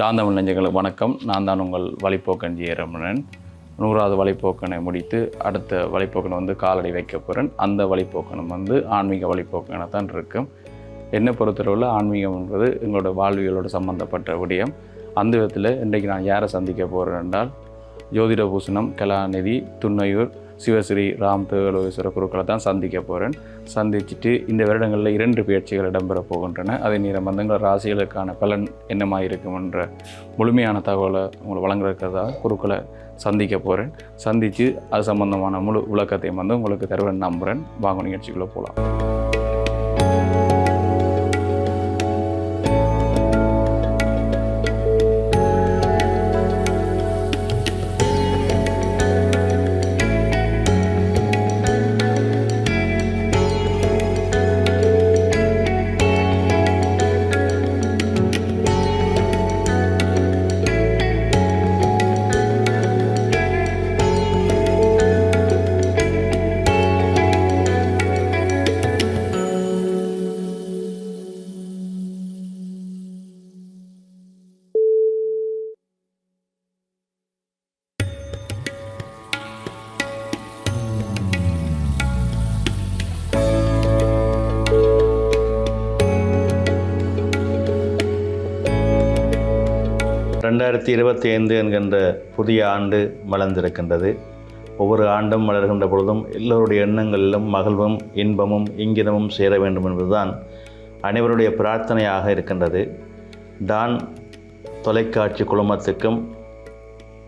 தாந்தமிழ் நெஞ்சங்களுக்கு வணக்கம். நான் தான் உங்கள் வழிப்போக்கன் ஜி ரமணன் நூறாவது வழிப்போக்கனை முடித்து அடுத்த வழிப்போக்கனை வந்து காலடி வைக்க போகிறேன் அந்த வழிப்போக்கனம் வந்து ஆன்மீக வழிப்போக்கனை தான் இருக்கும். என்னை பொறுத்தளவில் ஆன்மீகம் என்பது எங்களோட வாழ்வியலோடு சம்மந்தப்பட்ட விடயம். அந்த விதத்தில் இன்றைக்கு நான் யாரை சந்திக்க போகிறேன் என்றால் ஜோதிட பூசணம் கலாநிதி துன்னையூர் சிவஸ்ரீ ராம் தேவலோகேஸ்வர குருக்களை தான் சந்திக்க போகிறேன் சந்திச்சுட்டு இந்த வருடங்களில் இரண்டு பயிற்சிகள் இடம்பெற போகின்றன. அதே நேரம் மந்தங்கள் ராசிகளுக்கான பலன் என்னமாக இருக்குமென்ற முழுமையான தகவலை உங்களை வழங்குறதுக்காக குருக்களை சந்திக்க போகிறேன் சந்தித்து அது சம்பந்தமான முழு விளக்கத்தையும் வந்து உங்களுக்கு தருவேன் நம்புகிறேன் வாங்க நிகழ்ச்சிக்குள்ளே போகலாம் ரெண்டாயிரத்தி இருபத்தி ஐந்து என்கின்ற புதிய ஆண்டு மலர்ந்திருக்கின்றது. ஒவ்வொரு ஆண்டும் மலர்கின்ற பொழுதும் எல்லோருடைய எண்ணங்களிலும் மகிழ்வும் இன்பமும் இங்கிதமும் சேர வேண்டும் என்பதுதான் அனைவருடைய பிரார்த்தனையாக இருக்கின்றது. டான் தொலைக்காட்சி குழுமத்துக்கும்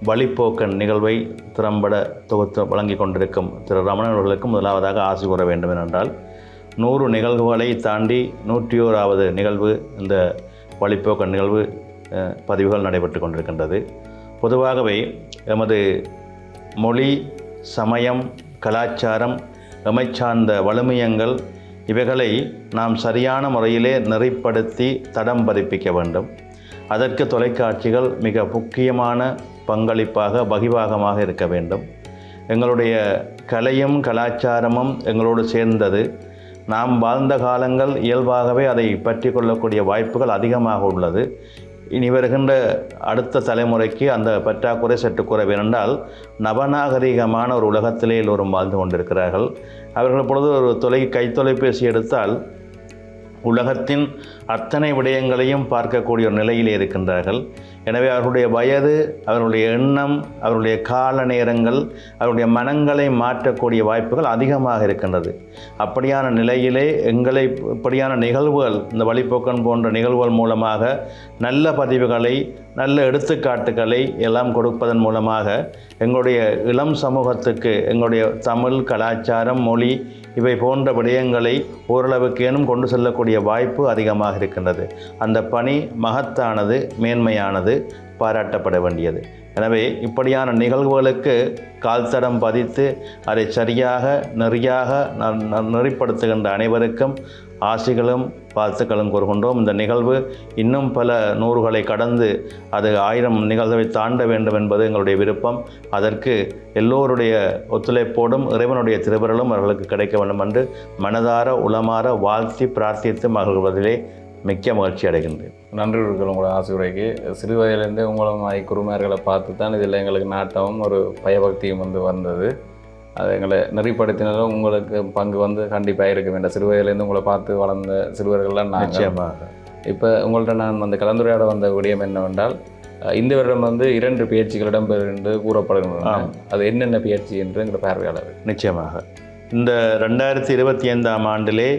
வழிப்போக்கன் நிகழ்வை திறம்பட தொகுத்து வழங்கி கொண்டிருக்கும் திரு ரமணன் அவர்களுக்கும் முதலாவதாக ஆசை கூற வேண்டும் என்றால் நூறு நிகழ்வுகளை தாண்டி நூற்றி ஓராவது நிகழ்வு இந்த வழிப்போக்கன் நிகழ்வு பதிவுகள் நடைபெற்று கொண்டிருக்கின்றது. பொதுவாகவே எமது மொழி சமயம் கலாச்சாரம் எமை சார்ந்த வலிமையங்கள் இவைகளை நாம் சரியான முறையிலே நெறிப்படுத்தி தடம் பதிப்பிக்க வேண்டும். அதற்கு தொலைக்காட்சிகள் மிக முக்கியமான பங்களிப்பாக பகிவாகமாக இருக்க வேண்டும். எங்களுடைய கலையும் கலாச்சாரமும் எங்களோடு சேர்ந்தது. நாம் வாழ்ந்த காலங்கள் இயல்பாகவே அதை பற்றி கொள்ளக்கூடிய வாய்ப்புகள் அதிகமாக உள்ளது. இனி வருகின்ற அடுத்த தலைமுறைக்கு அந்த பற்றாக்குறை சற்று குறைவேனென்றால் நவநாகரிகமான ஒரு உலகத்திலே எல்லோரும் வாழ்ந்து கொண்டிருக்கிறார்கள். அவர்கள் பொழுது ஒரு தொலை கைத்தொலைபேசி எடுத்தால் உலகத்தின் அத்தனை விடயங்களையும் பார்க்கக்கூடிய ஒரு நிலையிலே இருக்கின்றார்கள். எனவே அவர்களுடைய வயது அவர்களுடைய எண்ணம் அவர்களுடைய கால நேரங்கள் அவருடைய மனங்களை மாற்றக்கூடிய வாய்ப்புகள் அதிகமாக இருக்கின்றது. அப்படியான நிலையிலே எங்களை இப்படியான நிகழ்வுகள் இந்த வழிப்போக்கன் போன்ற நிகழ்வுகள் மூலமாக நல்ல பதிவுகளை நல்ல எடுத்துக்காட்டுகளை எல்லாம் கொடுப்பதன் மூலமாக எங்களுடைய இளம் சமூகத்துக்கு எங்களுடைய தமிழ் கலாச்சாரம் மொழி இவை போன்ற விடயங்களை ஓரளவுக்கேனும் கொண்டு செல்லக்கூடிய வாய்ப்பு அதிகமாக இருக்கின்றது. அந்த பணி மகத்தானது மேன்மையானது பாராட்டப்பட வேண்டியது. எனவே இப்படியான நிகழ்வுகளுக்கு கால்தடம் பதித்து அதை சரியாக நெறியாக நெறிப்படுத்துகின்ற அனைவருக்கும் ஆசிகளும் வாழ்த்துக்களும் கூறுகின்றோம். இந்த நிகழ்வு இன்னும் பல நூறுகளை கடந்து அது ஆயிரம் நிகழ்வை தாண்ட வேண்டும் என்பது எங்களுடைய விருப்பம். அதற்கு எல்லோருடைய ஒத்துழைப்போடும் இறைவனுடைய திருவிரலும் அவர்களுக்கு கிடைக்க வேண்டும் என்று மனதார உளமாற வாழ்த்தி பிரார்த்தித்து மகிழ்வதிலே மிக்க மகிழ்ச்சி அடைகின்றேன். நன்றி இருக்கிற உங்களோட ஆசிரியருக்கு சிறு வயதிலேருந்தே உங்களும் குருமார்களை பார்த்து தான் இதில் எங்களுக்கு நாட்டமும் ஒரு பயபக்தியும் வந்து வந்தது. அது எங்களை நெறிப்படுத்தினாலும் உங்களுக்கு பங்கு வந்து கண்டிப்பாக இருக்க வேண்டாம் சிறு வயதிலேருந்து உங்களை பார்த்து வளர்ந்த சிறுவர்கள்லாம் நாங்கள். நிச்சயமாக. இப்போ உங்கள்ட்ட நான் அந்த கலந்துரையாட வந்த விடயம் என்னவென்றால் இந்த வருடம் வந்து இரண்டு பயிற்சிகள் இடம்பெறும் என்று கூறப்படுகின்றன. அது என்னென்ன பயிற்சி என்று எங்கள் பார்வையாளர் நிச்சயமாக. இந்த ரெண்டாயிரத்தி இருபத்தி ஐந்தாம் ஆண்டிலே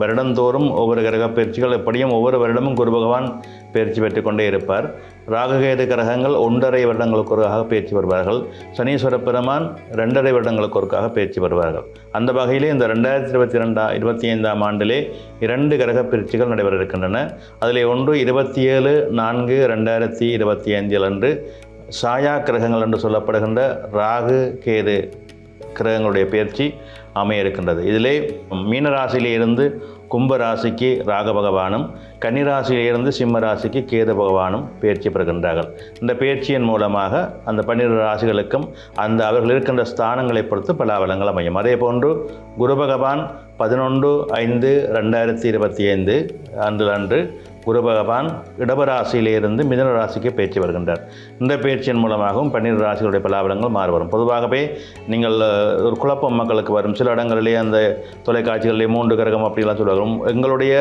வருடந்தோறும் ஒவ்வொரு கிரக பயிற்சிகள் எப்படியும் ஒவ்வொரு வருடமும் குரு பகவான் பயிற்சி பெற்று கொண்டே இருப்பார். ராககேது கிரகங்கள் ஒன்றரை வருடங்களுக்கு ஒருக்காக பயிற்சி வருவார்கள் சனீஸ்வர பெருமான் ரெண்டரை வருடங்களுக்கு ஒருக்காக பயிற்சி வருவார்கள் அந்த வகையிலே இந்த ரெண்டாயிரத்தி இருபத்தி ரெண்டா இருபத்தி ஐந்தாம் ஆண்டிலே இரண்டு கிரக பயிற்சிகள் நடைபெற இருக்கின்றன. அதில் ஒன்று இருபத்தி ஏழு நான்கு ரெண்டாயிரத்தி இருபத்தி ஐந்தில் அன்று சாயா கிரகங்கள் என்று சொல்லப்படுகின்ற ராகு கேது கிரகங்களுடைய பயிற்சி அமைய இருக்கின்றது இதிலே மீன இருந்து கும்ப ராசிக்கு ராக பகவானும் கன்னிராசியிலிருந்து சிம்ம ராசிக்கு கேது பகவானும் பயிற்சி பெறுகின்றார்கள். இந்த பயிற்சியின் மூலமாக அந்த பன்னிரண்டு ராசிகளுக்கும் அந்த அவர்கள் இருக்கின்ற ஸ்தானங்களை பொறுத்து பலாபலங்கள் அமையும். அதே போன்று குரு பகவான் பதினொன்று ஐந்து ரெண்டாயிரத்தி இருபத்தி ஐந்து அன்று அன்று குரு பகவான் இடபராசியிலிருந்து மிதன ராசிக்கு பேச்சு வருகின்றார். இந்த பேச்சின் மூலமாகவும் பன்னிரு ராசிகளுடைய பலாபலங்கள் மாறுபடும் பொதுவாகவே நீங்கள் ஒரு குழப்பம் மக்களுக்கு வரும். சில இடங்களிலே அந்த தொலைக்காட்சிகளிலே மூன்று கிரகம் அப்படிலாம் சொல்லுவாங்க எங்களுடைய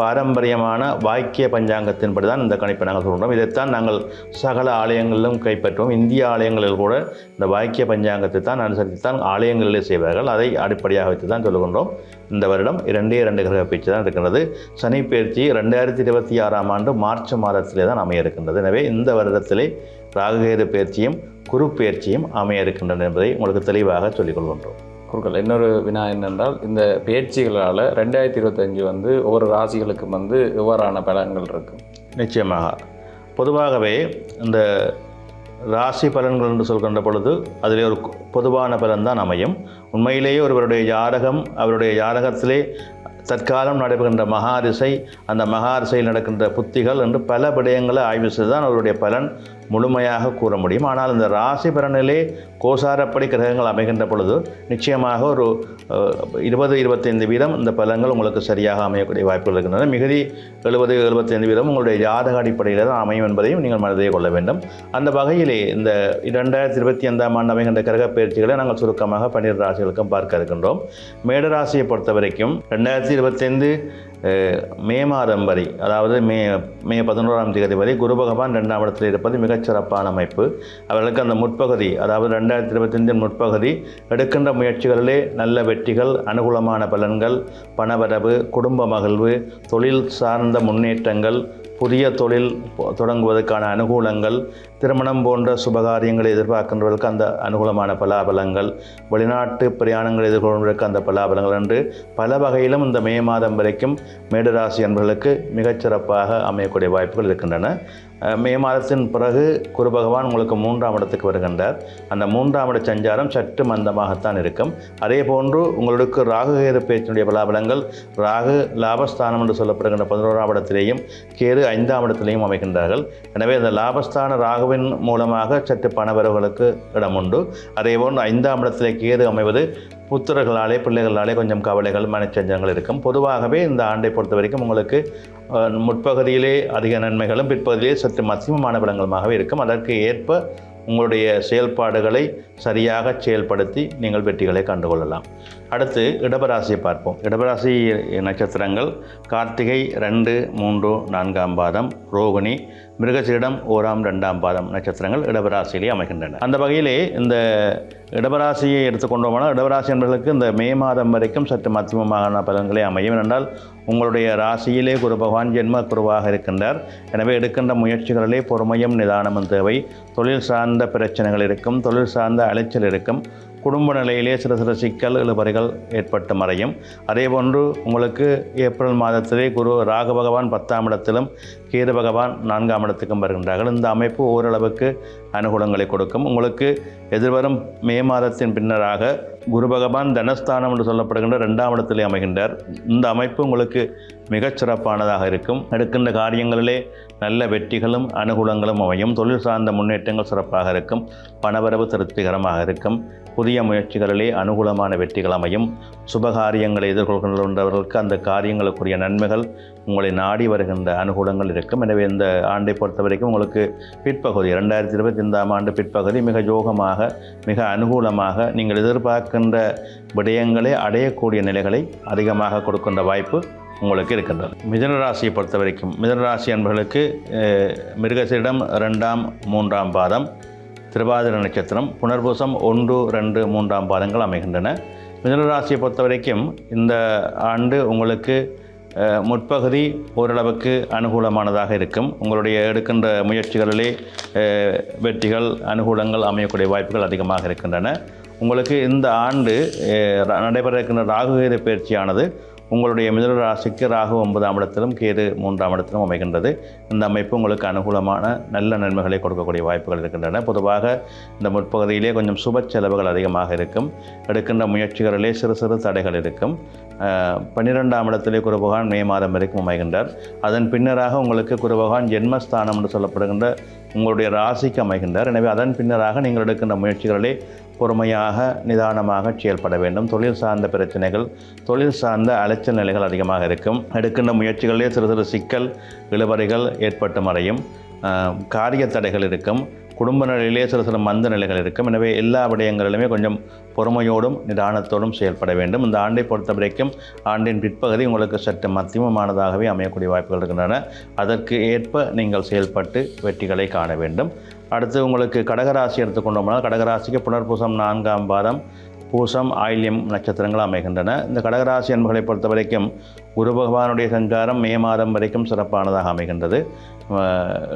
பாரம்பரியமான வாக்கிய பஞ்சாங்கத்தின்படி தான் இந்த கணிப்பை நாங்கள் சொல்கிறோம் இதைத்தான் நாங்கள் சகல ஆலயங்களிலும் கைப்பற்றுவோம். இந்திய ஆலயங்களில் கூட இந்த வாக்கிய பஞ்சாங்கத்தை தான் அனுசரித்து தான் ஆலயங்களிலே செய்வார்கள். அதை அடிப்படையாக வைத்து தான் சொல்லுகின்றோம். இந்த வருடம் இரண்டே இரண்டு கிரக பேச்சு தான் இருக்கின்றது. சனி பயிற்சி ரெண்டாயிரத்தி இருபத்தி ஆறாம் ஆண்டு மார்ச் மாதத்திலே தான் அமைய இருக்கின்றது. எனவே இந்த வருடத்திலே ராகுகேது பயிற்சியும் குரு பயிற்சியும் அமைய இருக்கின்றன என்பதை உங்களுக்கு தெளிவாக சொல்லிக் கொள்கின்றோம். குருக்கள் இன்னொரு வினா என்னென்றால் இந்த பயிற்சிகளால் ரெண்டாயிரத்தி இருபத்தஞ்சு வந்து ஒவ்வொரு ராசிகளுக்கும் வந்து எவ்வாறான பலன்கள் இருக்கும். நிச்சயமாக. பொதுவாகவே இந்த ராசி பலன்கள் என்று சொல்கின்ற பொழுது அதிலே ஒரு பொதுவான பலன் தான் அமையும். உண்மையிலேயே ஒருவருடைய ஜாதகம் அவருடைய ஜாதகத்திலே தற்காலம் நடைபெறுகின்ற மகாரிசை அந்த மகாரிசையில் நடக்கின்ற புத்திகள் என்று பல விடயங்களை ஆய்வு செய்து தான் அவருடைய பலன் முழுமையாக கூற முடியும். ஆனால் இந்த ராசி பலனிலே கோசாரப்படி கிரகங்கள் அமைகின்ற பொழுது நிச்சயமாக ஒரு இருபது இருபத்தைந்து வீதம் இந்த பலன்கள் உங்களுக்கு சரியாக அமையக்கூடிய வாய்ப்புகள் இருக்கின்றன. மிகுதி எழுபது எழுபத்தைந்து வீதம் உங்களுடைய ஜாதக அடிப்படையில் தான் அமையும் என்பதையும் நீங்கள் மனதிலே கொள்ள வேண்டும். அந்த வகையிலே இந்த இரண்டாயிரத்தி இருபத்தி ஐந்தாம் ஆண்டு அமைகின்ற கிரக பயிற்சிகளை நாங்கள் சுருக்கமாக பன்னிரு ராசிகளுக்கும் பார்க்க இருக்கின்றோம். மேடராசியை பொறுத்த வரைக்கும் ரெண்டாயிரத்தி இருபத்தைந்து மே மாதம் வரை அதாவது மே மே பதினோராம் தேதி வரை குரு பகவான் ரெண்டாம் இடத்தில் இருப்பது மிகச்சிறப்பான அமைப்பு. அவர்களுக்கு அந்த முற்பகுதி அதாவது ரெண்டாயிரத்தி இருபத்தைந்தின் முற்பகுதி எடுக்கின்ற முயற்சிகளிலே நல்ல வெற்றிகள் அனுகூலமான பலன்கள் பணவரவு குடும்ப மகிழ்வு தொழில் சார்ந்த முன்னேற்றங்கள் புதிய தொழில் தொடங்குவதற்கான அனுகூலங்கள் திருமணம் போன்ற சுபகாரியங்களை எதிர்பார்க்கின்றவர்களுக்கு அந்த அனுகூலமான பலாபலங்கள் வெளிநாட்டு பிரயாணங்களை எதிர்கொள்வதற்கு அந்த பலாபலங்கள் என்று பல வகையிலும் இந்த மே மாதம் வரைக்கும் மேடராசி என்பவர்களுக்கு மிகச்சிறப்பாக அமையக்கூடிய வாய்ப்புகள் இருக்கின்றன. மே மாதத்தின் பிறகு குரு பகவான் உங்களுக்கு மூன்றாம் இடத்துக்கு வருகின்றார். அந்த மூன்றாம் இட சஞ்சாரம் சற்று மந்தமாகத்தான் இருக்கும். அதே போன்று உங்களுக்கு ராகு கேது பேச்சினுடைய பலாபலங்கள் ராகு லாபஸ்தானம் என்று சொல்லப்படுகின்ற பதினோராம் இடத்திலேயும் கேது ஐந்தாம் இடத்திலேயும் அமைகின்றார்கள். எனவே அந்த லாபஸ்தான ராகுவின் மூலமாக சற்று பணவரவுகளுக்கு இடம் உண்டு அதே ஐந்தாம் இடத்திலே கேது அமைவது புத்திரர்களாலே பிள்ளைகளாலே கொஞ்சம் கவலைகள் மனச்சஞ்சங்கள் இருக்கும். பொதுவாகவே இந்த ஆண்டை பொறுத்த வரைக்கும் உங்களுக்கு முற்பகுதியிலே அதிக நன்மைகளும் பிற்பகுதியிலே சற்று மத்தியமமான பலங்களுமாகவே இருக்கும். அதற்கு ஏற்ப உங்களுடைய செயல்பாடுகளை சரியாக செயல்படுத்தி நீங்கள் வெற்றிகளை கண்டுகொள்ளலாம். அடுத்து இடபராசியை பார்ப்போம். இடபராசி நட்சத்திரங்கள் கார்த்திகை ரெண்டு மூன்று நான்காம் பாதம் ரோகிணி மிருகசீடம் ஓராம் ரெண்டாம் பாதம் நட்சத்திரங்கள் இடபராசியிலே அமைகின்றன. அந்த வகையிலே இந்த இடபராசியை எடுத்துக்கொண்டோமானால் இடபராசி என்பவர்களுக்கு இந்த மே மாதம் வரைக்கும் சற்று மத்தியமமான பலன்களே அமையும். என்றால் உங்களுடைய ராசியிலே குரு பகவான் ஜென்ம குருவாக இருக்கின்றார். எனவே எடுக்கின்ற முயற்சிகளிலே பொறுமையும் நிதானமும் தேவை. தொழில் சார்ந்த பிரச்சனைகள் இருக்கும். தொழில் சார்ந்த அலைச்சல் இருக்கும் குடும்ப நிலையிலே சில சில சிக்கல் இழுபறைகள் ஏற்பட்டு மறையும். அதேபோன்று உங்களுக்கு ஏப்ரல் மாதத்திலே குரு ராக பகவான் பத்தாம் இடத்திலும் கேது பகவான் நான்காம் இடத்துக்கும் வருகின்றார்கள். இந்த அமைப்பு ஓரளவுக்கு அனுகூலங்களை கொடுக்கும். உங்களுக்கு எதிர்வரும் மே மாதத்தின் பின்னராக குரு பகவான் தனஸ்தானம் என்று சொல்லப்படுகின்ற ரெண்டாம் இடத்திலே அமைகின்றார். இந்த அமைப்பு உங்களுக்கு மிகச் சிறப்பானதாக இருக்கும். எடுக்கின்ற காரியங்களிலே நல்ல வெற்றிகளும் அனுகூலங்களும் அமையும். தொழில் சார்ந்த முன்னேற்றங்கள் சிறப்பாக இருக்கும். பணவரவு திருப்திகரமாக இருக்கும். புதிய முயற்சிகளிலே அனுகூலமான வெற்றிகள் அமையும். சுபகாரியங்களை எதிர்கொள்கின்றவர்களுக்கு அந்த காரியங்களுக்குரிய நன்மைகள் உங்களை நாடி வருகின்ற அனுகூலங்கள் இருக்கும். எனவே இந்த ஆண்டை பொறுத்த வரைக்கும் உங்களுக்கு பிற்பகுதி ரெண்டாயிரத்தி இருபத்தி ஐந்தாம் ஆண்டு பிற்பகுதி மிக யோகமாக மிக அனுகூலமாக நீங்கள் எதிர்பார்க்கின்ற விடயங்களை அடையக்கூடிய நிலைகளை அதிகமாக கொடுக்கின்ற வாய்ப்பு உங்களுக்கு இருக்கின்றது. மிதனராசியை பொறுத்த வரைக்கும் மிதனராசி ராசி என்பவர்களுக்கு ரெண்டாம் மூன்றாம் பாதம் திருவாதிர நட்சத்திரம் புனர்பூசம் ஒன்று ரெண்டு மூன்றாம் பாதங்கள் அமைகின்றன. மிதனராசியை பொறுத்த வரைக்கும் இந்த ஆண்டு உங்களுக்கு முற்பகுதி ஓரளவுக்கு அனுகூலமானதாக இருக்கும். உங்களுடைய எடுக்கின்ற முயற்சிகளிலே வெற்றிகள் அனுகூலங்கள் அமையக்கூடிய வாய்ப்புகள் அதிகமாக இருக்கின்றன. உங்களுக்கு இந்த ஆண்டு நடைபெற இருக்கின்ற ராகுகேது பயிற்சியானது உங்களுடைய மிதுன ராசிக்கு ராகு ஒன்பதாம் இடத்திலும் கேது மூன்றாம் இடத்திலும் அமைகின்றது. இந்த அமைப்பு உங்களுக்கு அனுகூலமான நல்ல நன்மைகளை கொடுக்கக்கூடிய வாய்ப்புகள் இருக்கின்றன. பொதுவாக இந்த முற்பகுதியிலே கொஞ்சம் சுப செலவுகள் அதிகமாக இருக்கும். எடுக்கின்ற முயற்சிகளிலே சிறு சிறு தடைகள் இருக்கும். பன்னிரெண்டாம் இடத்திலே குருபகவான் மே மாதம் வரைக்கும் அமைகின்றார். அதன் பின்னராக உங்களுக்கு குருபகவான் ஜென்மஸ்தானம் என்று சொல்லப்படுகின்ற உங்களுடைய ராசிக்கு அமைகின்றார். எனவே அதன் பின்னராக நீங்கள் எடுக்கின்ற முயற்சிகளிலே பொறுமையாக நிதானமாக செயல்பட வேண்டும். தொழில் சார்ந்த பிரச்சனைகள் தொழில் சார்ந்த அலைச்சல் நிலைகள் அதிகமாக இருக்கும். எடுக்கின்ற முயற்சிகளிலே சிறு சிறு சிக்கல் இழுபறிகள் ஏற்பட்டு மறையும். காரிய தடைகள் இருக்கும். குடும்ப நிலையிலே சிறு சிறு மந்த நிலைகள் இருக்கும். எனவே எல்லா விடயங்களிலுமே கொஞ்சம் பொறுமையோடும் நிதானத்தோடும் செயல்பட வேண்டும். இந்த ஆண்டை பொறுத்த வரைக்கும் ஆண்டின் பிற்பகுதி உங்களுக்கு சற்று மத்தியமமானதாகவே அமையக்கூடிய வாய்ப்புகள் இருக்கின்றன. அதற்கு ஏற்ப நீங்கள் செயல்பட்டு வெற்றிகளை காண வேண்டும். அடுத்து உங்களுக்கு கடகராசி எடுத்துக்கொண்டோம்னால் கடகராசிக்கு புனர்பூசம் நான்காம் பாதம் பூசம் ஆயில்யம் நட்சத்திரங்கள் அமைகின்றன. இந்த கடகராசி என்பர்களை பொறுத்த வரைக்கும் குரு பகவானுடைய சஞ்சாரம் மே மாதம் வரைக்கும் சிறப்பானதாக அமைகின்றது.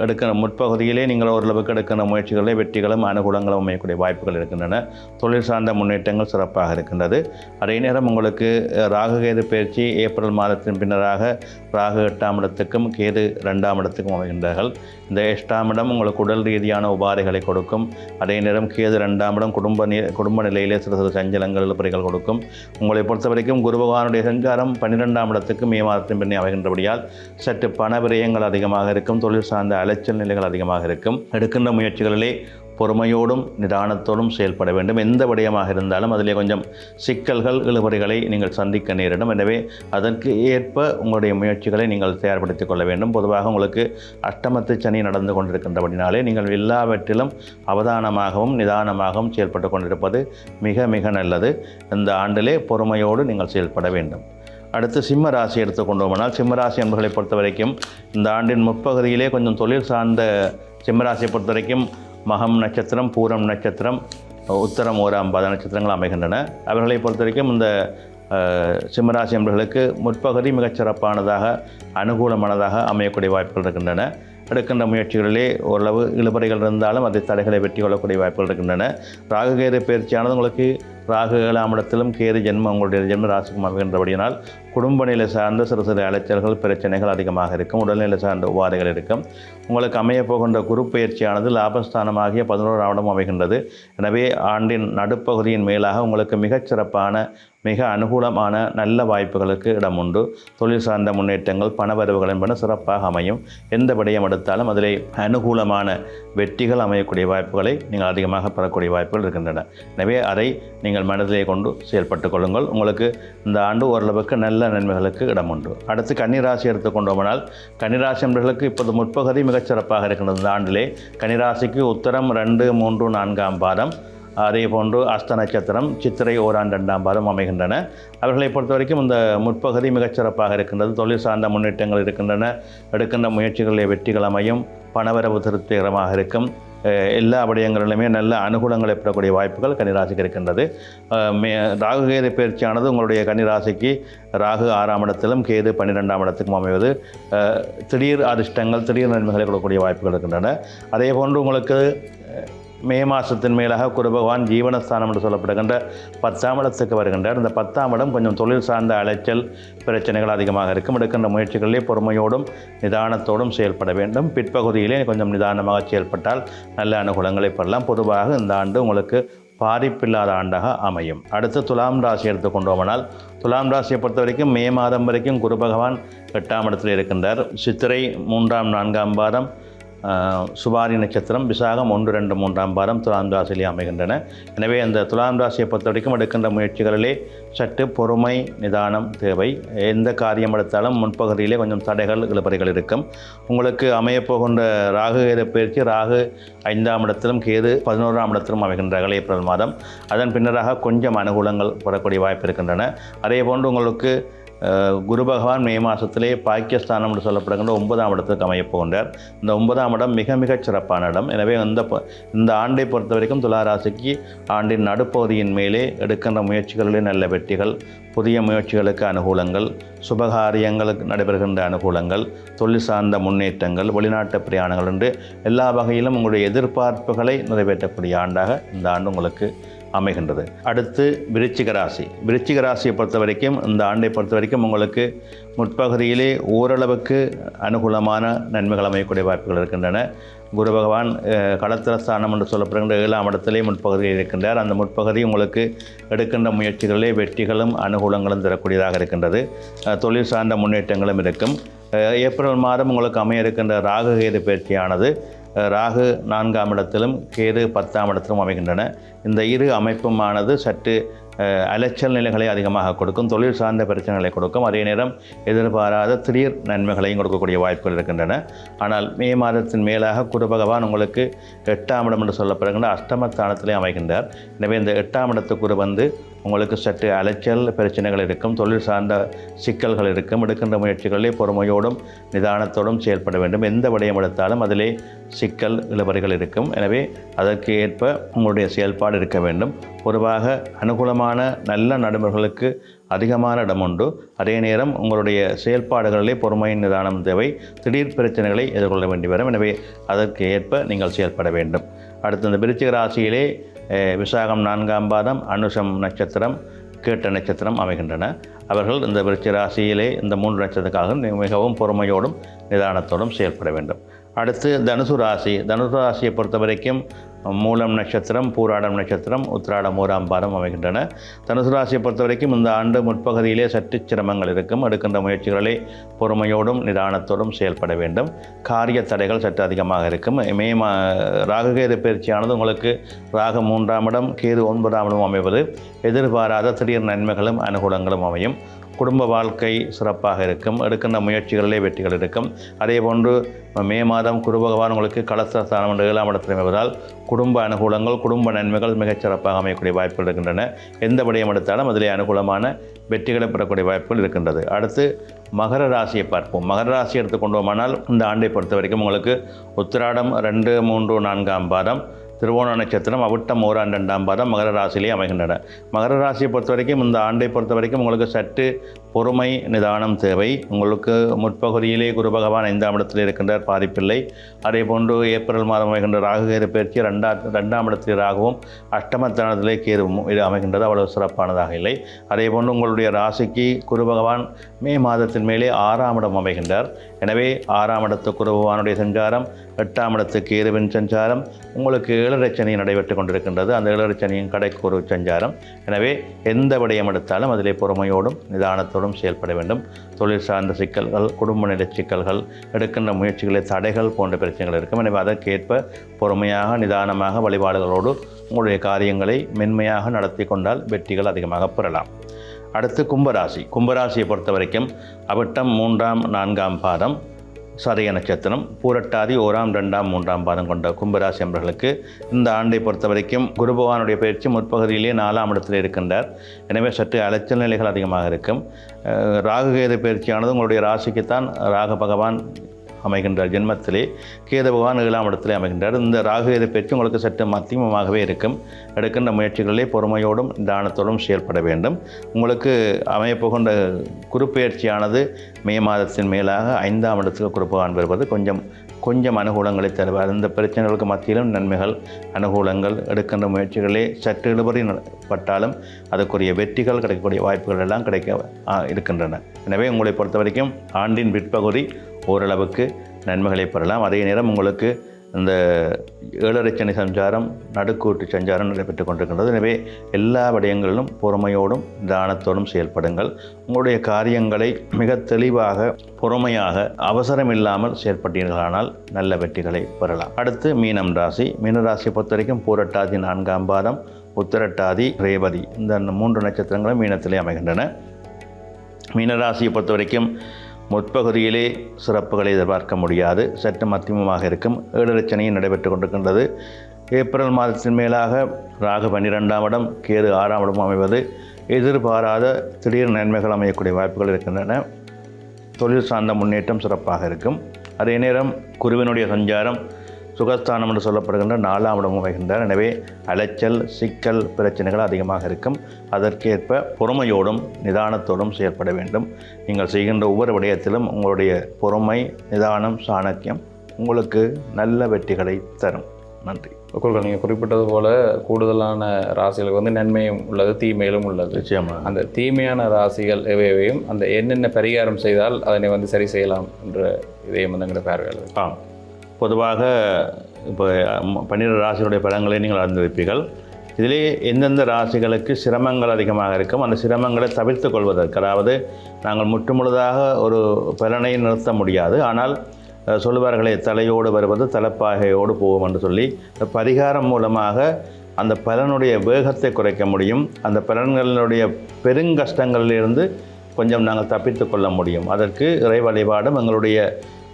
எடுக்கிற முற்பகுதியிலே நீங்கள் ஓரளவுக்கு எடுக்கிற முயற்சிகளே வெற்றிகளும் அனுகூலங்களும் அமையக்கூடிய வாய்ப்புகள் இருக்கின்றன. தொழில் சார்ந்த முன்னேற்றங்கள் சிறப்பாக இருக்கின்றது. அதே நேரம் உங்களுக்கு ராகு கேது பயிற்சி ஏப்ரல் மாதத்தின் பின்னராக ராகு எட்டாம் இடத்துக்கும் கேது ரெண்டாம் இடத்துக்கும் அமைகின்றார்கள். இந்த எட்டாம் இடம் உங்களுக்கு உடல் ரீதியான உபாதைகளை கொடுக்கும். அதே நேரம் கேது ரெண்டாம் இடம் குடும்ப நிலை குடும்ப நிலையிலே சிறு சிறு சஞ்சலங்கள் இழுபறிகள் கொடுக்கும். உங்களை பொறுத்த வரைக்கும் குருபகவானுடைய சஞ்சாரம் பன்னிரெண்டாம் இடத்துக்கு மே மாதத்தின் பின்னே அமைகின்றபடியால் சற்று பண விரயங்கள் அதிகமாக இருக்கும். தொழில் சார்ந்த அலைச்சல் நிலைகள் அதிகமாக இருக்கும். எடுக்கின்ற முயற்சிகளிலே பொறுமையோடும் நிதானத்தோடும் செயல்பட வேண்டும். எந்த விடயமாக இருந்தாலும் அதிலே கொஞ்சம் சிக்கல்கள் இழுபறிகளை நீங்கள் சந்திக்க நேரிடும். எனவே அதற்கு ஏற்ப உங்களுடைய முயற்சிகளை நீங்கள் தயார்படுத்திக் கொள்ள வேண்டும். பொதுவாக உங்களுக்கு அஷ்டமத்து சனி நடந்து கொண்டிருக்கின்றபடினாலே நீங்கள் எல்லாவற்றிலும் அவதானமாகவும் நிதானமாகவும் செயல்பட்டு கொண்டிருப்பது மிக மிக நல்லது. இந்த ஆண்டிலே பொறுமையோடு நீங்கள் செயல்பட வேண்டும். அடுத்து சிம்ம ராசி எடுத்துக்கொண்டோம்னால் சிம்ம ராசி என்பர்களை பொறுத்த வரைக்கும் இந்த ஆண்டின் முற்பகுதியிலே கொஞ்சம் தொழில் சார்ந்த சிம்ம ராசியை பொறுத்த வரைக்கும் மகம் நட்சத்திரம் பூரம் நட்சத்திரம் உத்தரம் ஓராம் பாத நட்சத்திரங்கள் அமைகின்றன. அவர்களை பொறுத்த வரைக்கும் இந்த சிம்மராசி அன்பர்களுக்கு முற்பகுதி மிகச்சிறப்பானதாக அனுகூலமானதாக அமையக்கூடிய வாய்ப்புகள் இருக்கின்றன. எடுக்கின்ற முயற்சிகளிலே ஓரளவு இழுபறைகள் இருந்தாலும் அதை தடைகளை வெற்றி கொள்ளக்கூடிய வாய்ப்புகள் இருக்கின்றன. ராகுகேது பயிற்சியானது உங்களுக்கு ராகு ஏழாம் இடத்திலும் கேது ஜென்மம் உங்களுடைய ஜென்ம ராசிக்குமார் அமைகின்றபடியினால் குடும்ப நிலை சார்ந்த சிறு சிறு அலைச்சல்கள் பிரச்சனைகள் அதிகமாக இருக்கும். உடல்நிலை சார்ந்த உபாதைகள் இருக்கும். உங்களுக்கு அமைய போகின்ற குரு பயிற்சியானது லாபஸ்தானமாகிய பதினோராம் இடம் அமைகின்றது. எனவே ஆண்டின் நடுப்பகுதியின் மேலாக உங்களுக்கு மிகச்சிறப்பான மிக அனுகூலமான நல்ல வாய்ப்புகளுக்கு இடம் உண்டு தொழில் சார்ந்த முன்னேற்றங்கள் பணவரவுகள் என்பன சிறப்பாக அமையும். எந்த விடயம் எடுத்தாலும் அதிலே அனுகூலமான வெற்றிகள் அமையக்கூடிய வாய்ப்புகளை நீங்கள் அதிகமாக பெறக்கூடிய வாய்ப்புகள் இருக்கின்றன. எனவே அதை நீங்கள் மனதிலே கொண்டு செயல்பட்டு கொள்ளுங்கள். உங்களுக்கு இந்த ஆண்டு ஓரளவுக்கு நல்ல நன்மைகளுக்கு இடம் உண்டு அடுத்து கன்னிராசி எடுத்துக்கொண்டோமானால் கன்னிராசி நண்பர்களுக்கு இப்போது முற்பகுதி மிகச் சிறப்பாக இருக்கின்றது. இந்த ஆண்டிலே கன்னிராசிக்கு உத்தரம் ரெண்டு மூன்று நான்காம் பாதம் அதே போன்று அஸ்த நட்சத்திரம் சித்திரை ஓராண்டு ரெண்டாம் பாதம் அமைகின்றன. அவர்களை பொறுத்த வரைக்கும் இந்த முற்பகுதி மிகச்சிறப்பாக இருக்கின்றது. தொழில் சார்ந்த முன்னேற்றங்கள் இருக்கின்றன. எடுக்கின்ற முயற்சிகளிலே வெற்றிகள் அமையும். பணவரவு திருப்திகரமாக இருக்கும். எல்லா விடயங்களிலுமே நல்ல அனுகூலங்களை பெறக்கூடிய வாய்ப்புகள் கன்னிராசிக்கு இருக்கின்றது. மே ராகு கேது பயிற்சியானது உங்களுடைய கன்னிராசிக்கு ராகு ஆறாம் இடத்திலும் கேது பன்னிரெண்டாம் இடத்துக்கும் அமைவது. திடீர் அதிர்ஷ்டங்கள் திடீர் நன்மைகளை கொடுக்கக்கூடிய வாய்ப்புகள் இருக்கின்றன. அதே போன்று உங்களுக்கு மே மாதத்தின் மேலாக குரு பகவான் ஜீவனஸ்தானம் என்று சொல்லப்படுகின்ற பத்தாம் இடத்துக்கு வருகின்றார். இந்த பத்தாம் இடம் கொஞ்சம் தொழில் சார்ந்த அலைச்சல் பிரச்சனைகள் அதிகமாக இருக்கும். எடுக்கின்ற முயற்சிகளிலே பொறுமையோடும் நிதானத்தோடும் செயல்பட வேண்டும். பிற்பகுதியிலே கொஞ்சம் நிதானமாக செயல்பட்டால் நல்ல அனுகூலங்களை பெறலாம். பொதுவாக இந்த ஆண்டு உங்களுக்கு பாதிப்பில்லாத ஆண்டாக அமையும். அடுத்து துலாம் ராசி எடுத்துக்கொண்டோமானால் துலாம் ராசியை பொறுத்த வரைக்கும் மே மாதம் வரைக்கும் குரு பகவான் எட்டாம் இடத்தில் இருக்கின்றார். சித்திரை மூன்றாம் நான்காம் பாதம் சுபாரி நட்சத்திரம் விசாகம் ஒன்று ரெண்டு மூன்றாம் பாதம் துலாம் ராசியிலே அமைகின்றன. எனவே அந்த துலாம் ராசியை பொறுத்த வரைக்கும் எடுக்கின்ற முயற்சிகளிலே சற்று பொறுமை நிதானம் தேவை. எந்த காரியம் எடுத்தாலும் முன்பகுதியிலே கொஞ்சம் தடைகள் இழுபறிகள் இருக்கும். உங்களுக்கு அமையப்போகின்ற ராகு கேது பயிற்சி ராகு ஐந்தாம் இடத்திலும் கேது பதினோராம் இடத்திலும் அமைகின்றார்கள் ஏப்ரல் மாதம். அதன் பின்னராக கொஞ்சம் அனுகூலங்கள் பெறக்கூடிய வாய்ப்பு இருக்கின்றன. அதே போன்று உங்களுக்கு குரு பகவான் மே மாதத்திலே பாக்கியஸ்தானம் என்று சொல்லப்படுகின்ற ஒன்பதாம் இடத்துக்கு அமையப் போகின்றார். இந்த ஒன்பதாம் இடம் மிக மிகச் சிறப்பான இடம். எனவே இந்த இந்த ஆண்டை பொறுத்த வரைக்கும் துளாராசிக்கு ஆண்டின் நடுப்பகுதியின் மேலே எடுக்கின்ற முயற்சிகளிலே நல்ல வெற்றிகள் புதிய முயற்சிகளுக்கு அனுகூலங்கள் சுபகாரியங்களுக்கு நடைபெறுகின்ற அனுகூலங்கள் தொழில் சார்ந்த முன்னேற்றங்கள் வெளிநாட்டு பிரயாணங்கள் என்று எல்லா வகையிலும் உங்களுடைய எதிர்பார்ப்புகளை நிறைவேற்றக்கூடிய ஆண்டாக இந்த ஆண்டு உங்களுக்கு அமைகின்றது. அடுத்து விருச்சிக ராசி. விருச்சிக ராசியை பொறுத்த வரைக்கும் இந்த ஆண்டை பொறுத்த வரைக்கும் உங்களுக்கு முற்பகுதியிலே ஓரளவுக்கு அனுகூலமான நன்மைகள் அமையக்கூடிய வாய்ப்புகள் இருக்கின்றன. குரு பகவான் களத்திர ஸ்தானம் என்று சொல்லப்படுகின்ற ஏழாம் இடத்திலே முற்பகுதியில் இருக்கின்றார். அந்த முற்பகுதி உங்களுக்கு எடுக்கின்ற முயற்சிகளிலே வெற்றிகளும் அனுகூலங்களும் தரக்கூடியதாக இருக்கின்றது. தொழில் சார்ந்த முன்னேற்றங்களும் இருக்கும். ஏப்ரல் மாதம் உங்களுக்கு அமைய இருக்கின்ற ராகுகேது பயிற்சியானது ராகு நான்காம் இடத்திலும் கேது பத்தாம் இடத்திலும் அமைகின்றன. இந்த இரு அமைப்புமானது சற்று அலைச்சல் நிலைகளை அதிகமாக கொடுக்கும் தொழில் சார்ந்த பிரச்சனைகளை கொடுக்கும். அதே நேரம் எதிர்பாராத திடீர் நன்மைகளையும் கொடுக்கக்கூடிய வாய்ப்புகள் இருக்கின்றன. ஆனால் மே மாதத்தின் மேலாக குரு பகவான் உங்களுக்கு எட்டாம் இடம் என்று சொல்லப்படுகின்ற அஷ்டமஸ்தானத்திலே அமைகின்றார். எனவே இந்த எட்டாம் இடத்து குரு வந்து உங்களுக்கு சற்று அலைச்சல் பிரச்சனைகள் இருக்கும் தொழில் சார்ந்த சிக்கல்கள் இருக்கும் எடுக்கின்ற முயற்சிகளிலே பொறுமையோடும் நிதானத்தோடும் செயல்பட வேண்டும். எந்த விடயம் எடுத்தாலும் அதிலே சிக்கல் இழுபறிகள் இருக்கும். எனவே அதற்கு ஏற்ப உங்களுடைய செயல்பாடு இருக்க வேண்டும். பொதுவாக அனுகூலமான நல்ல நடைமுறைகளுக்கு அதிகமான இடம் உண்டு. அதே நேரம் உங்களுடைய செயல்பாடுகளிலே பொறுமையின் நிதானம் தேவை திடீர் பிரச்சனைகளை எதிர்கொள்ள வேண்டி வரும். எனவே அதற்கு ஏற்ப நீங்கள் செயல்பட வேண்டும். அடுத்து இந்த விருச்சிக ராசியிலே விசாகம் நான்காம் பாதம் அனுஷம் நட்சத்திரம் கேட்ட நட்சத்திரம் அமைகின்றன. அவர்கள் இந்த விருச்சி ராசியிலே இந்த மூன்று நட்சத்திரக்காக மிகவும் பொறுமையோடும் நிதானத்தோடும் செயல்பட வேண்டும். அடுத்து தனுசு ராசி. தனுசு ராசியை பொறுத்த வரைக்கும் மூலம் நட்சத்திரம் பூராடம் நட்சத்திரம் உத்திராடம் ஓராம் பாதம் அமைகின்றன. தனுசு ராசியை பொறுத்த வரைக்கும் இந்த ஆண்டு முற்பகுதியிலே சற்று சிரமங்கள் இருக்கும். எடுக்கின்ற முயற்சிகளை பொறுமையோடும் நிதானத்தோடும் செயல்பட வேண்டும். காரிய தடைகள் சற்று அதிகமாக இருக்கும். மே மா ராகுகேது பயிற்சியானது உங்களுக்கு ராகு மூன்றாம் இடம் கேது ஒன்பதாம் இடம் அமைவது. எதிர்பாராத திடீர் நன்மைகளும் அனுகூலங்களும் அமையும். குடும்ப வாழ்க்கை சிறப்பாக இருக்கும். எடுக்கின்ற முயற்சிகளிலே வெற்றிகள் இருக்கும் அதே போன்று மே மாதம் குரு பகவான் உங்களுக்கு கலசஸ்தானம் என்று ஏழாம் இடத்தில் அமைவதால் குடும்ப அனுகூலங்கள் குடும்ப நன்மைகள் மிகச் சிறப்பாக அமையக்கூடிய வாய்ப்புகள் இருக்கின்றன. எந்த விடயம் எடுத்தாலும் அதிலே அனுகூலமான வெற்றிகளை பெறக்கூடிய வாய்ப்புகள் இருக்கின்றது. அடுத்து மகர ராசியை பார்ப்போம். மகர ராசி எடுத்துக்கொண்டோமானால் இந்த ஆண்டை பொறுத்த வரைக்கும் உங்களுக்கு உத்திராடம் ரெண்டு மூன்று நான்காம் பாதம். திருவோண நட்சத்திரம் அவிட்டம் ஓரான் ரெண்டாம் பாதம் மகர ராசியிலே அமைகின்றன. மகர ராசியை பொறுத்த வரைக்கும் இந்த ஆண்டை பொறுத்த வரைக்கும் உங்களுக்கு சற்று பொறுமை நிதானம் தேவை. உங்களுக்கு முற்பகுதியிலே குரு பகவான் ஐந்தாம் இடத்தில் இருக்கின்றார் பாதிப்பில்லை. அதே போன்று ஏப்ரல் மாதம் அமைகின்ற ராகுகேறு பயிற்சி ரெண்டாம் ரெண்டாம் இடத்தில் ராகுவும் அஷ்டமத்தானத்திலே கேதுவும் இது அமைகின்றது. அவ்வளவு சிறப்பானதாக இல்லை. அதே போன்று உங்களுடைய ராசிக்கு குரு பகவான் மே மாதத்தின் மேலே ஆறாம் இடம் அமைகின்றார். எனவே ஆறாம் இடத்து குருபவானுடைய சஞ்சாரம் எட்டாம் இடத்து கேருவின் சஞ்சாரம். உங்களுக்கு ஏழரைச்சனி நடைபெற்று கொண்டிருக்கின்றது. அந்த ஏழரைச்சனியின் கடைக்கு சஞ்சாரம். எனவே எந்த விடயம் எடுத்தாலும் அதிலே பொறுமையோடும் நிதானத்தோடும் செயல்பட வேண்டும். தொழில் சார்ந்த சிக்கல்கள் குடும்ப நிலை சிக்கல்கள் எடுக்கின்ற முயற்சிகளில் தடைகள் போன்ற பிரச்சனைகள் இருக்கும். எனவே அதற்கேற்ப பொறுமையாக நிதானமாக வழிபாடுகளோடு உங்களுடைய காரியங்களை மென்மையாக நடத்தி கொண்டால் வெற்றிகள் அதிகமாக பெறலாம். அடுத்து கும்பராசி. கும்பராசியை பொறுத்த வரைக்கும் அவிட்டம் மூன்றாம் நான்காம் பாதம் சதய நட்சத்திரம் பூரட்டாதி ஓராம் ரெண்டாம் மூன்றாம் பாதம் கொண்ட கும்பராசி அன்பர்களுக்கு இந்த ஆண்டை பொறுத்த வரைக்கும் குரு பகவானுடைய பயிற்சி முற்பகுதியிலே நாலாம் இடத்தில் இருக்கின்றார். எனவே சற்று அலைச்சல் நிலைகள் அதிகமாக இருக்கும். அஹ் ராகுகேது பயிற்சியானது உங்களுடைய ராசிக்குத்தான் ராக பகவான் அமைகின்றார் ஜென்மத்திலே கேத பகவான் ஏழாம் இடத்திலே அமைகின்றார். இந்த ராகு ராகுகேது பயிற்சி உங்களுக்கு சற்று மத்தியமமாகவே இருக்கும். எடுக்கின்ற முயற்சிகளிலே பொறுமையோடும் தானத்தோடும் செயல்பட வேண்டும். உங்களுக்கு அமையப்போகின்ற குருப்பெயர்ச்சியானது மே மாதத்தின் மேலாக ஐந்தாம் இடத்துக்கு குறுப்பகான் பெறுவது கொஞ்சம் கொஞ்சம் அனுகூலங்களை தருவார். இந்த பிரச்சனைகளுக்கு மத்தியிலும் நன்மைகள் அனுகூலங்கள் எடுக்கின்ற முயற்சிகளே சற்று இழுபறி பட்டாலும் அதுக்குரிய வெற்றிகள் கிடைக்கக்கூடிய வாய்ப்புகள் எல்லாம் கிடைக்க இருக்கின்றன. எனவே உங்களை பொறுத்த வரைக்கும் ஆண்டின் பிற்பகுதி ஓரளவுக்கு நன்மைகளை பெறலாம். அதே நேரம் உங்களுக்கு இந்த ஏழரை சனி சஞ்சாரம் நடுக்கூட்டு சஞ்சாரம் நடைபெற்று கொண்டிருக்கின்றது. எனவே எல்லா விடயங்களிலும் பொறுமையோடும் தானத்தோடும் செயல்படுங்கள். உங்களுடைய காரியங்களை மிக தெளிவாக பொறுமையாக அவசரம் இல்லாமல் நல்ல வெற்றிகளை பெறலாம். அடுத்து மீனம் ராசி. மீன ராசியை பொறுத்த வரைக்கும் பூரட்டாதி நான்காம் பாதம் உத்திரட்டாதி ரேவதி. இந்த மூன்று நட்சத்திரங்களும் மீனத்திலே அமைகின்றன. மீனராசியை பொறுத்த வரைக்கும் முற்பகுதியிலே சிறப்புகளை எதிர்பார்க்க முடியாது. சற்று மத்தியமமாக இருக்கும். ஏழரச்சனையும் நடைபெற்று கொண்டிருக்கின்றது. ஏப்ரல் மாதத்தின் மேலாக ராகு பன்னிரெண்டாம் இடம் கேது ஆறாம் இடம் அமைவது. எதிர்பாராத திடீர் நன்மைகள் அமையக்கூடிய வாய்ப்புகள் இருக்கின்றன. தொழில் சார்ந்த முன்னேற்றம் சிறப்பாக இருக்கும். அதே நேரம் குருவினுடைய சஞ்சாரம் சுகஸ்தானம் என்று சொல்லப்படுகின்ற நாலாம் இடம் அமைகின்றார் எனவே அலைச்சல் சிக்கல் பிரச்சனைகள் அதிகமாக இருக்கும். அதற்கேற்ப பொறுமையோடும் நிதானத்தோடும் செயல்பட வேண்டும். நீங்கள் செய்கின்ற ஒவ்வொரு விடயத்திலும் உங்களுடைய பொறுமை நிதானம் சாணக்கியம் உங்களுக்கு நல்ல வெற்றிகளை தரும். நன்றி. குருக்கள் நீங்கள் குறிப்பிட்டது போல கூடுதலான ராசிகளுக்கு வந்து நன்மையும் உள்ளது தீமையிலும் உள்ளது. நிச்சயமாக. அந்த தீமையான ராசிகள் எவையவையும் அந்த என்னென்ன பரிகாரம் செய்தால் அதனை வந்து சரி செய்யலாம் என்ற இதையும் வந்து எங்களோட பார்வையாளர் ஆம். பொதுவாக இப்போ பன்னிரெண்டு ராசிகளுடைய பலங்களை நீங்கள் அறிந்திருப்பீர்கள். இதிலே எந்தெந்த ராசிகளுக்கு சிரமங்கள் அதிகமாக இருக்கும் அந்த சிரமங்களை தவிர்த்து கொள்வதற்கு அதாவது நாங்கள் முற்றுமுழுதாக ஒரு பலனை நிறுத்த முடியாது ஆனால் சொல்லுவார்களே தலையோடு வருவது தலைப்பாகையோடு போகும் என்று சொல்லி பரிகாரம் மூலமாக அந்த பலனுடைய வேகத்தை குறைக்க முடியும் அந்த பலன்களினுடைய பெருங்கஷ்டங்களிலிருந்து கொஞ்சம் நாங்கள் தப்பித்து கொள்ள முடியும். அதற்கு இறை வழிபாடும் எங்களுடைய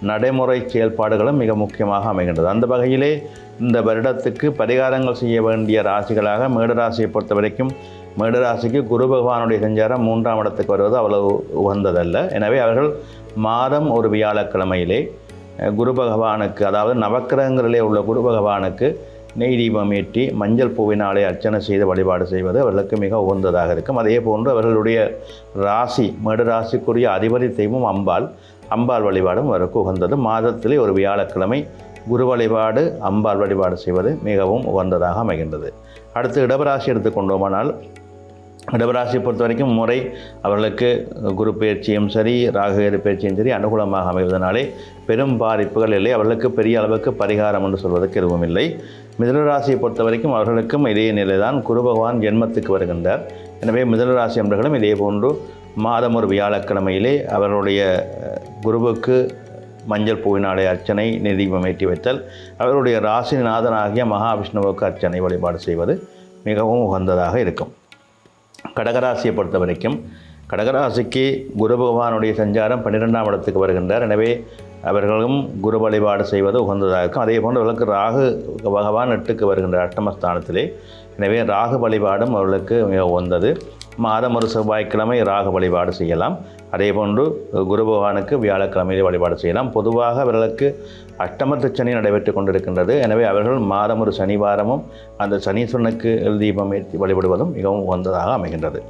நடைமுறை செயல்பாடுகளும் மிக முக்கியமாக அமைகின்றது. அந்த வகையிலே இந்த வருடத்துக்கு பரிகாரங்கள் செய்ய வேண்டிய ராசிகளாக மேடராசியை பொறுத்த வரைக்கும் மேடராசிக்கு குரு பகவானுடைய சஞ்சாரம் மூன்றாம் இடத்துக்கு வருவது அவ்வளவு உகந்ததல்ல. எனவே அவர்கள் மாதம் ஒரு வியாழக்கிழமையிலே குரு பகவானுக்கு அதாவது நவக்கிரகங்களிலே உள்ள குரு பகவானுக்கு நெய் தீபம் ஏற்றி மஞ்சள் பூவினாலே அர்ச்சனை செய்து வழிபாடு செய்வது அவர்களுக்கு மிக உகந்ததாக இருக்கும். அதே போன்று அவர்களுடைய ராசி மேடு ராசிக்குரிய அதிபதி தெய்வம் அம்பாள் அம்பாள் வழிபாடும் அவருக்கு உகந்தது. மாதத்திலே ஒரு வியாழக்கிழமை குரு வழிபாடு அம்பாள் வழிபாடு செய்வது மிகவும் உகந்ததாக அமைகின்றது. அடுத்து இடபராசி எடுத்துக்கொண்டோமானால் இடபராசி பொறுத்த வரைக்கும் முறை அவர்களுக்கு குரு பயிற்சியும் சரி ராகுகேது பயிற்சியும் சரி அனுகூலமாக அமைவதனாலே பெரும் பாதிப்புகள் இல்லை. அவர்களுக்கு பெரிய அளவுக்கு பரிகாரம் என்று சொல்வதற்கு எதுவும் இல்லை. மிதனராசியை பொறுத்த வரைக்கும் அவர்களுக்கும் இதே நிலைதான் குரு பகவான் ஜென்மத்துக்கு வருகின்றார். எனவே மிதனராசி அன்பர்களும் இதே போன்று மாதம் ஒரு வியாழக்கிழமையிலே அவர்களுடைய குருவுக்கு மஞ்சள் பூவினாலே அர்ச்சனை நிதீபம் ஏற்றி வைத்தல் அவருடைய ராசிநாதனாகிய மகாவிஷ்ணுவுக்கு அர்ச்சனை வழிபாடு செய்வது மிகவும் உகந்ததாக இருக்கும். கடகராசியை பொறுத்த வரைக்கும் கடகராசிக்கு குரு பகவானுடைய சஞ்சாரம் பன்னிரெண்டாம் இடத்துக்கு வருகின்றார். எனவே அவர்களும் குரு வழிபாடு செய்வது உகந்ததாக இருக்கும். அதே போன்று அவர்களுக்கு ராகு பகவான் எட்டுக்கு வருகின்ற அஷ்டமஸ்தானத்திலே. எனவே ராகு வழிபாடும் அவர்களுக்கு மிக உகந்தது. மாதம் ஒரு செவ்வாய்க்கிழமை ராகு வழிபாடு செய்யலாம். அதே போன்று குரு பகவானுக்கு வியாழக்கிழமையில் வழிபாடு செய்யலாம். பொதுவாக அவர்களுக்கு அஷ்டமத்து சனி நடைபெற்று கொண்டிருக்கின்றது. எனவே அவர்கள் மாதம் ஒரு சனிவாரமும் அந்த சனீஸ்வரனுக்கு தீபம் ஏற்றி வழிபடுவதும் மிகவும் உகந்ததாக அமைகின்றது.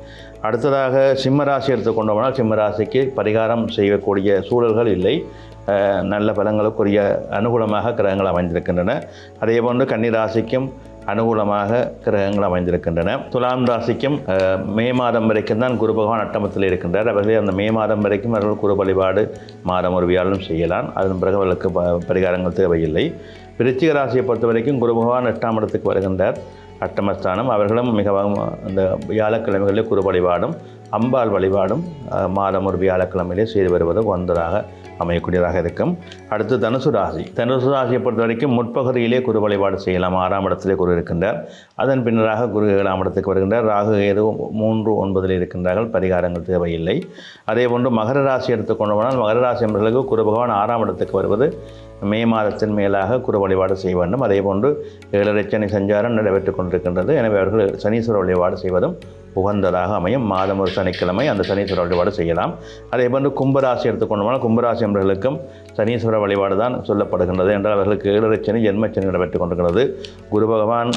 அடுத்ததாக சிம்மராசி எடுத்துக்கொண்டோம்னால் சிம்மராசிக்கு பரிகாரம் செய்யக்கூடிய சூழல்கள் இல்லை. நல்ல பலங்களுக்குரிய அனுகூலமாக கிரகங்கள் அமைந்திருக்கின்றன. அதே போன்று கன்னிராசிக்கும் அனுகூலமாக கிரகங்கள் அமைந்திருக்கின்றன. துலாம் ராசிக்கும் மே மாதம் வரைக்கும் தான் குரு பகவான் அட்டமத்தில் இருக்கின்றார். அவர்களே அந்த மே மாதம் வரைக்கும் அவர்கள் குரு வழிபாடு மாதம் ஒரு செய்யலாம். அதன் பிறகு அவர்களுக்கு ப- பரிகாரங்கள் தேவையில்லை. விருச்சிக ராசியை பொறுத்த வரைக்கும் குரு பகவான் எட்டாம் இடத்துக்கு வருகின்றார். அட்டமஸ்தானம் அவர்களும் மிகவும் அந்த வியாழக்கிழமைகளில் குரு வழிபாடும் அம்பாள் வழிபாடும் மாதம் ஒரு வியாழக்கிழமையிலே செய்து வருவது வந்ததாக அமையக்கூடியதாக இருக்கும். அடுத்து தனுசு ராசி. தனுசு ராசியை பொறுத்த வரைக்கும் முற்பகுதியிலே குரு வழிபாடு செய்யலாம். ஆறாம் இடத்திலே குரு இருக்கின்றார். அதன் பின்னராக குரு ஏழாம் இடத்துக்கு வருகின்றார். ராகு ஏதோ மூன்று ஒன்பதில் இருக்கின்றார்கள். பரிகாரங்கள் தேவையில்லை. அதே போன்று மகர ராசி எடுத்துக்கொண்டோம்னால் மகர ராசி என்பவர்களுக்கு குரு பகவான் ஆறாம் இடத்துக்கு வருவது மே மாதத்தின் மேலாக குரு வழிபாடு செய்ய வேண்டும். அதே போன்று ஏழரை சனி சஞ்சாரம் நடைபெற்றுக் கொண்டிருக்கின்றது. எனவே அவர்கள் சனீஸ்வர வழிபாடு செய்வதும் உகந்ததாக அமையும். மாதம் ஒரு சனிக்கிழமை அந்த சனீஸ்வர வழிபாடு செய்யலாம். அதே போன்று கும்பராசி எடுத்துக்கொண்டோம்னால் கும்பராசி என்பவர்களுக்கும் சனீஸ்வர வழிபாடு தான் சொல்லப்படுகின்றது. என்றால் அவர்களுக்கு ஏழரை சனி ஜென்மச்சனி நடைபெற்றுக் கொண்டிருக்கிறது. குரு பகவான்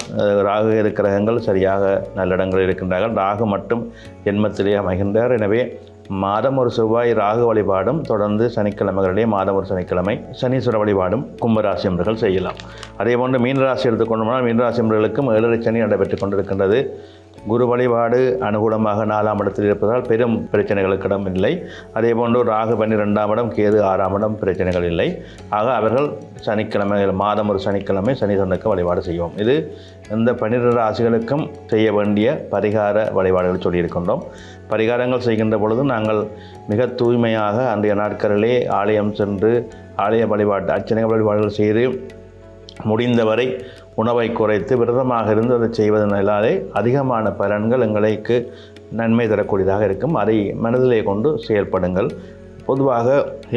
ராகு கேது கிரகங்கள் சரியாக நல்ல இடங்களில் இருக்கின்றார்கள். ராகு மட்டும் ஜென்மத்திலே அமைகின்றார். எனவே மாதம் ஒரு செவ்வாய் ராகு வழிபாடும் தொடர்ந்து சனிக்கிழமைகளிலே மாதம் ஒரு சனிக்கிழமை சனீஸ்வர வழிபாடும் கும்பராசி என்பர்கள் செய்யலாம். அதே போன்று மீனராசி எடுத்துக்கொண்டோம்னால் மீனராசி என்பவர்களுக்கும் ஏழரை சனி நடைபெற்றுக் கொண்டிருக்கின்றது. குரு வழிபாடு அனுகூலமாக நாலாம் இடத்தில் இருப்பதால் பெரும் பிரச்சனைகளுக்கு இடம் இல்லை. அதே போன்று ராகு பன்னிரெண்டாம் இடம் கேது ஆறாம் இடம் பிரச்சனைகள் இல்லை. ஆக அவர்கள் சனிக்கிழமை மாதம் ஒரு சனிக்கிழமை சனிதனுக்கு வழிபாடு செய்வோம். இது இந்த பன்னிரெண்டு ராசிகளுக்கும் செய்ய வேண்டிய பரிகார வழிபாடுகள் சொல்லியிருக்கின்றோம். பரிகாரங்கள் செய்கின்ற பொழுது நாங்கள் மிக தூய்மையாக அன்றைய நாட்களிலே ஆலயம் சென்று ஆலய வழிபாட்டு அர்ச்சனை வழிபாடுகள் செய்து முடிந்தவரை உணவை குறைத்து விரதமாக இருந்து அதை செய்வதனாலே அதிகமான பலன்கள் எங்களுக்கு நன்மை தரக்கூடியதாக இருக்கும். அதை மனதிலே கொண்டு செயல்படுங்கள். பொதுவாக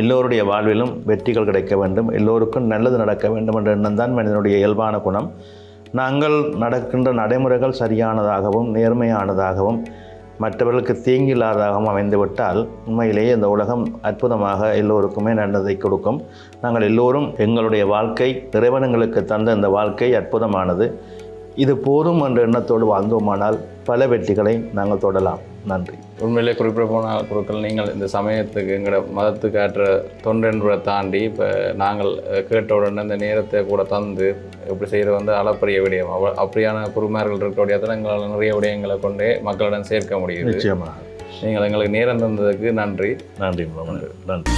எல்லோருடைய வாழ்விலும் வெற்றிகள் கிடைக்க வேண்டும். எல்லோருக்கும் நல்லது நடக்க வேண்டும் என்ற எண்ணம் தான் மனிதனுடைய இயல்பான குணம். நாங்கள் நடக்கின்ற நடைமுறைகள் சரியானதாகவும் நேர்மையானதாகவும் மற்றவர்களுக்கு தீங்கில்லாததாகவும் அமைந்துவிட்டால் உண்மையிலேயே இந்த உலகம் அற்புதமாக எல்லோருக்குமே நல்லதை கொடுக்கும். நாங்கள் எல்லோரும் எங்களுடைய வாழ்க்கை இறைவனங்களுக்கு தந்த இந்த வாழ்க்கை அற்புதமானது. இது போதும் என்ற எண்ணத்தோடு வாழ்ந்தோமானால் பல வெற்றிகளை நாங்கள் தொடலாம். நன்றி. உண்மையிலே குறிப்பிட போன குருக்கள் நீங்கள் இந்த சமயத்துக்கு எங்களோட மதத்துக்கு ஆற்ற தொண்டென்பதை தாண்டி இப்போ நாங்கள் கேட்ட உடனே இந்த நேரத்தை கூட தந்து இப்படி செய்கிறது வந்து அளப்பரிய விடயம். அவ அப்படியான குருமார்கள் இருக்கக்கூடிய எங்களால் நிறைய விடயங்களை கொண்டே மக்களிடம் சேர்க்க முடியுது. நிச்சயமாக. நீங்கள் எங்களுக்கு நேரம் தந்ததுக்கு நன்றி. நன்றி நன்றி.